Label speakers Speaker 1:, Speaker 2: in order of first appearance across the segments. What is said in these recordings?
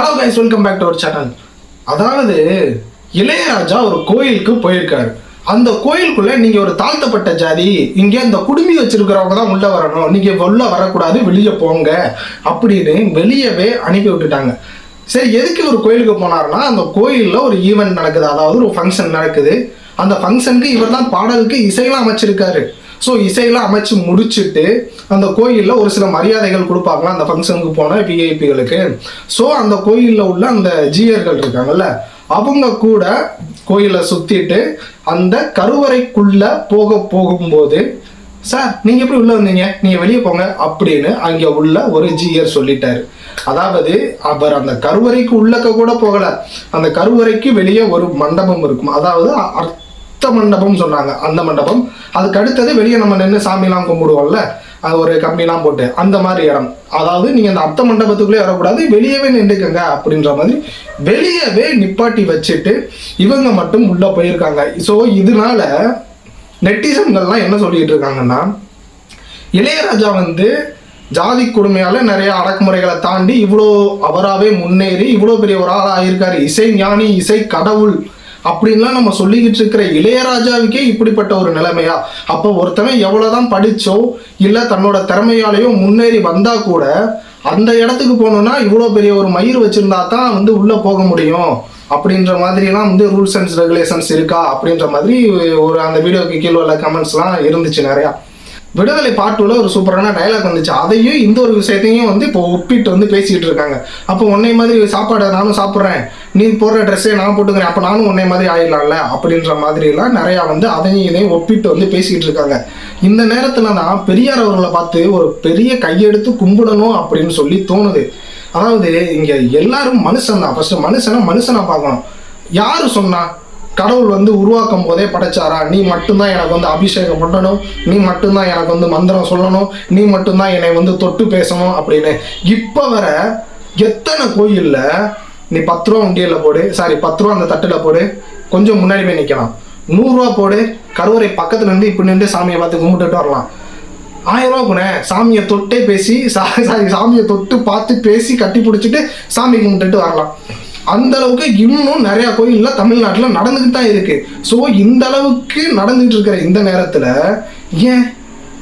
Speaker 1: Hello guys welcome back to our channel அதாவது இளையராஜா ஒரு கோயிலுக்கு போயிருக்காரு. அந்த கோயிலுக்குள்ள நீங்க ஒரு தாழ்த்தப்பட்ட ஜாதி இங்க அந்த குடுமி வச்சிருக்கிறவங்க தான் உள்ள வரணும். நீங்க உள்ள வரக்கூடாது வெளியே போங்க அப்படின்னு வெளியவே அனுப்பி விட்டுட்டாங்க. சரி எதுக்கு ஒரு கோயிலுக்கு போனாருன்னா அந்த கோயிலில் ஒரு ஈவெண்ட் நடக்குது. அதாவது ஒரு ஃபங்க்ஷன் நடக்குது. அந்த ஃபங்க்ஷனுக்கு இவர் தான் பாடலுக்கு இசையெல்லாம் அமைச்சிருக்காரு. ஸோ இசையெல்லாம் அமைச்சு முடிச்சுட்டு அந்த கோயிலில் ஒரு சில மரியாதைகள் கொடுப்பாங்களா? அந்த ஃபங்க்ஷனுக்கு போன விஐபிகளுக்கு ஸோ அந்த கோயிலில் உள்ள அந்த ஜீயர்கள் இருக்காங்கல்ல அவங்க கூட கோயிலை சுற்றிட்டு அந்த கருவறைக்குள்ள போக போகும்போது சார் நீங்கள் எப்படி உள்ளே வந்தீங்க? நீங்கள் வெளியே போங்க அப்படின்னு அங்கே உள்ள ஒரு ஜீயர் சொல்லிட்டாரு. அதாவது அவர் அந்த கருவறைக்கு உள்ளக்க கூட போகல. அந்த கருவறைக்கு வெளியே ஒரு மண்டபம் இருக்கும். அதாவது அர்த்த மண்டபம் சொன்னாங்க அந்த மண்டபம். அதுக்கு அடுத்தது வெளியே நம்ம நின்று சாமிலாம் கும்பிடுவோம்ல அது ஒரு கம்பிலாம் போட்டு அந்த மாதிரி இடம். அதாவது நீங்கள் அந்த அர்த்த மண்டபத்துக்குள்ளே வரக்கூடாது வெளியவே நின்றுக்கங்க அப்படின்ற மாதிரி வெளியவே நிப்பாட்டி வச்சுட்டு இவங்க மட்டும் உள்ளே போயிருக்காங்க. ஸோ இதனால நெட்டிசன்கள்லாம் என்ன சொல்லிட்டு இருக்காங்கன்னா இளையராஜா வந்து ஜாதி கொடுமையால் நிறைய அடக்குமுறைகளை தாண்டி இவ்வளோ அவராகவே முன்னேறி இவ்வளோ பெரிய ஒரு ஆளாக ஆயிருக்காரு. இசை ஞானி இசை கடவுள் அப்படின்லாம் நம்ம சொல்லிக்கிட்டு இருக்கிற இளையராஜாவுக்கே இப்படிப்பட்ட ஒரு நிலைமையா? அப்போ ஒருத்தவன் எவ்வளோதான் படித்தோ இல்லை தன்னோட திறமையாலேயோ முன்னேறி வந்தா கூட அந்த இடத்துக்கு போகணுன்னா இவ்வளோ பெரிய ஒரு மயிர் வச்சிருந்தா தான் வந்து உள்ளே போக முடியும். அப்படின்ற மாதிரிலாம் வந்து ரூல்ஸ் அண்ட் ரெகுலேஷன்ஸ் இருக்கா? அப்படின்ற மாதிரி ஒரு அந்த வீடியோக்கு கீழே உள்ள கமெண்ட்ஸ்லாம் இருந்துச்சு நிறையா. விடுதலை பாட்டுல ஒரு சூப்பரான டைலாக் வந்துச்சு. அதையும் இந்த ஒரு விஷயத்தையும் வந்து இப்போ ஒப்பிட்டு வந்து பேசிட்டு இருக்காங்க. அப்போ உன்னை மாதிரி சாப்பாடை நானும் சாப்பிட்றேன். நீ போடுற ட்ரெஸ்ஸே நான் போட்டுக்கிறேன். அப்போ நானும் உன்னை மாதிரி ஆயிடலாம்ல? அப்படின்ற மாதிரிலாம் நிறையா வந்து அதையும் இதையும் ஒப்பிட்டு வந்து பேசிக்கிட்டு இருக்காங்க. இந்த நேரத்துல தான் பெரியார் அவர்களை பார்த்து ஒரு பெரிய கையெடுத்து கும்பிடணும் அப்படின்னு சொல்லி தோணுது. அதாவது இங்க எல்லாரும் மனுஷன் தான் ஃபர்ஸ்ட் மனுஷனை மனுஷனா பார்க்கணும். யாரு சொன்னா? கடவுள் வந்து உருவாக்கும் போதே படைச்சாரா? நீ மட்டும்தான் எனக்கு வந்து அபிஷேகம் பண்ணணும். நீ மட்டும்தான் எனக்கு வந்து மந்திரம் சொல்லணும். நீ மட்டும்தான் என்னை வந்து தொட்டு பேசணும் அப்படின்னு. இப்போ வர எத்தனை கோயிலில் நீ பத்து ரூபா உண்டியல்ல போடு சாரி பத்து ரூபா அந்த தட்டில் போடு கொஞ்சம் முன்னாடி போய் நிற்கலாம் நூறுரூவா போடு கருவறை பக்கத்துல இருந்து இப்படி நின்று சாமியை பார்த்து கும்பிட்டுட்டு வரலாம். ஆயிரம் ரூபா போனேன். சாமியை தொட்டே பேசி சா- சாரி சாமியை தொட்டு பார்த்து பேசி கட்டி பிடிச்சிட்டு சாமி கும்பிட்டுட்டு வரலாம். அந்த அளவுக்கு இன்னும் நிறைய கோயில்ல தமிழ்நாட்டில் நடந்துகிட்டு தான் இருக்கு. ஸோ இந்த அளவுக்கு நடந்துகிட்டு இருக்கிற இந்த நேரத்தில் ஏன்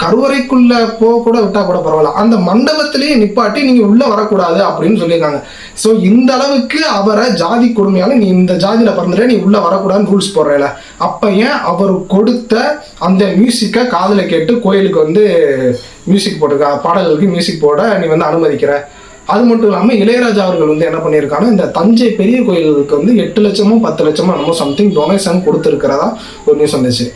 Speaker 1: கருவறைக்குள்ள போக கூட விட்டா கூட பரவாயில்ல. அந்த மண்டபத்திலேயே நிப்பாட்டி நீங்க உள்ள வரக்கூடாது அப்படின்னு சொல்லியிருக்காங்க. ஸோ இந்த அளவுக்கு அவரை ஜாதி கொடுமையால நீ இந்த ஜாதியில பிறந்துட்ட நீ உள்ள வரக்கூடாதுன்னு ரூல்ஸ் போடுறல. அப்ப ஏன் அவர் கொடுத்த அந்த மியூசிக்கை காதில் கேட்டு கோயிலுக்கு வந்து மியூசிக் போட்டிருக்கா பாடல்களுக்கு மியூசிக் போட நீ வந்து அனுமதிக்கிற? அது மட்டும் இல்லாமல் இளையராஜா அவர்கள் வந்து என்ன பண்ணியிருக்காங்கன்னா இந்த தஞ்சை பெரிய கோயிலுக்கு வந்து எட்டு லட்சமோ பத்து லட்சமோ நம்ம சம்திங் டொனேஷன் கொடுத்துருக்கிறதா ஒரு நியூஸ் வந்துச்சு.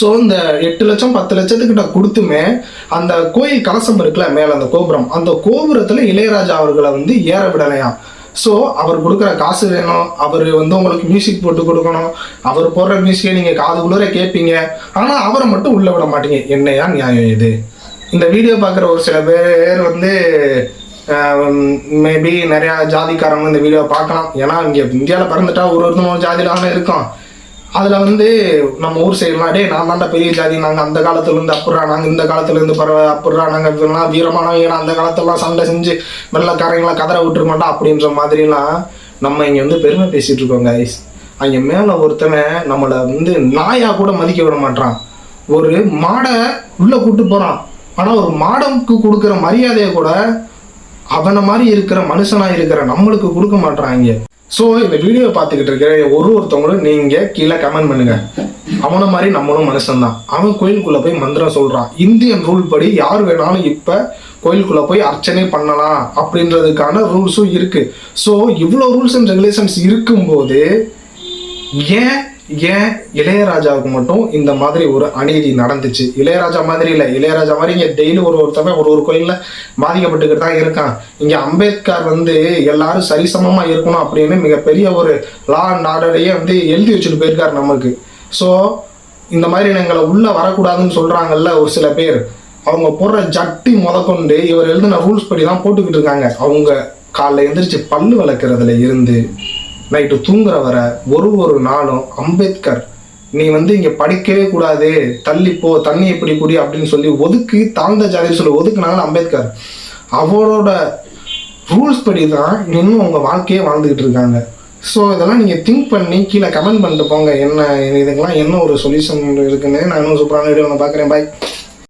Speaker 1: ஸோ இந்த எட்டு லட்சம் பத்து லட்சத்துக்கிட்ட கொடுத்துமே அந்த கோயில் கலசம் இருக்குல்ல மேலே அந்த கோபுரம் அந்த கோபுரத்தில் இளையராஜா அவர்களை வந்து ஏற விடலையாம் ஸோ அவர் கொடுக்குற காசு வேணும் அவர் வந்து உங்களுக்கு மியூசிக் போட்டு கொடுக்கணும் அவர் போடுற மியூசிக்கை நீங்கள் காதுக்குள்ளே கேட்பீங்க ஆனால் அவரை மட்டும் உள்ளே விட மாட்டீங்க. என்னையா நியாயம் இது? இந்த வீடியோ பார்க்குற ஒரு சில பேர் வந்து மேபி நிறையா ஜாதிக்காரங்க இந்த வீடியோவை பார்க்கலாம். ஏன்னா இங்கே இந்தியாவில் பிறந்துட்டா ஒரு ஒருத்தனும் ஒரு தானே இருக்கும். அதில் வந்து நம்ம ஊர் சைடுலாம் டே நான் தாண்டா பெரிய ஜாதி. நாங்கள் அந்த காலத்துலேருந்து அப்புறா. நாங்கள் இந்த காலத்துலேருந்து பரவ அப்புறா. நாங்கள் இதெல்லாம் வீரமானவங்க. ஏன்னா அந்த காலத்துலலாம் சண்டை செஞ்சு வெள்ளக்காரங்களாம் கதற விட்டுருக்க மாட்டோம் அப்படின்ற மாதிரிலாம் நம்ம இங்கே வந்து பெருமை பேசிகிட்டு இருக்கோம் கைஸ் அங்கே மேலே ஒருத்தவன் நம்மளை வந்து நாயாக கூட மதிக்க விட மாட்டான் ஒரு மாடை உள்ளே கூப்பிட்டு போகிறான் ஆனால் ஒரு மாடம்க்கு கொடுக்குற மரியாதையை கூட அவனை மாதிரி இருக்கிற மனுஷனா இருக்கிற நம்மளுக்கு கொடுக்க மாட்றாங்க. ஸோ இந்த வீடியோ பார்த்துக்கிட்டு இருக்கிற ஒரு ஒருத்தவங்களும் நீங்க கீழே கமெண்ட் பண்ணுங்க. அவனை மாதிரி நம்மளும் மனுஷன்தான். அவன் கோயிலுக்குள்ள போய் மந்திரம் சொல்றான். இந்தியன் ரூல் படி யார் வேணாலும் இப்ப கோயிலுக்குள்ள போய் அர்ச்சனை பண்ணலாம் அப்படின்றதுக்கான ரூல்ஸும் இருக்கு. ஸோ இவ்வளோ ரூல்ஸ் அண்ட் ரெகுலேஷன்ஸ் இருக்கும்போது ஏன் ஏன் இளையராஜாவுக்கு மட்டும் இந்த மாதிரி ஒரு அநீதி நடந்துச்சு? இளையராஜா மாதிரி இல்லை. இளையராஜா மாதிரி இங்கே டெய்லி ஒரு ஒருத்தவன் ஒரு ஒரு கோயிலில் பாதிக்கப்பட்டுக்கிட்டு தான் இருக்கான் இங்கே அம்பேத்கர் வந்து எல்லாரும் சரிசமமாக இருக்கணும் அப்படின்னு மிகப்பெரிய ஒரு லா அண்ட் ஆர்டரையே வந்து எழுதி வச்சுட்டு போயிருக்காரு நமக்கு ஸோ இந்த மாதிரி எங்களை உள்ளே வரக்கூடாதுன்னு சொல்கிறாங்கல்ல ஒரு சில பேர். அவங்க போடுற ஜட்டி முதற்கொண்டு இவர் எழுதின ரூல்ஸ் படி தான் போட்டுக்கிட்டு இருக்காங்க. அவங்க காலைல எந்திரிச்சு பல்லு விளக்குறதுல இருந்து நைட்டு தூங்குற வர ஒரு ஒரு நாளும் அம்பேத்கர் நீ வந்து இங்கே படிக்கவே கூடாது தள்ளிப்போ தண்ணி எப்படி குடி அப்படின்னு சொல்லி ஒதுக்கி தாழ்ந்த ஜாதியை சொல்லி ஒதுக்குனாங்கன்னு அம்பேத்கர். அவரோட ரூல்ஸ் படி தான் இன்னும் உங்கள் வாழ்க்கையே வாழ்ந்துக்கிட்டு இருக்காங்க. ஸோ இதெல்லாம் நீங்கள் திங்க் பண்ணி கீழே கமெண்ட் பண்ணிட்டு போங்க. என்ன இதுக்கெல்லாம் என்ன ஒரு சொல்யூஷன் இருக்குன்னு நான் இன்னும் சூப்பரான வீடியோ நான் பார்க்குறேன். பாய்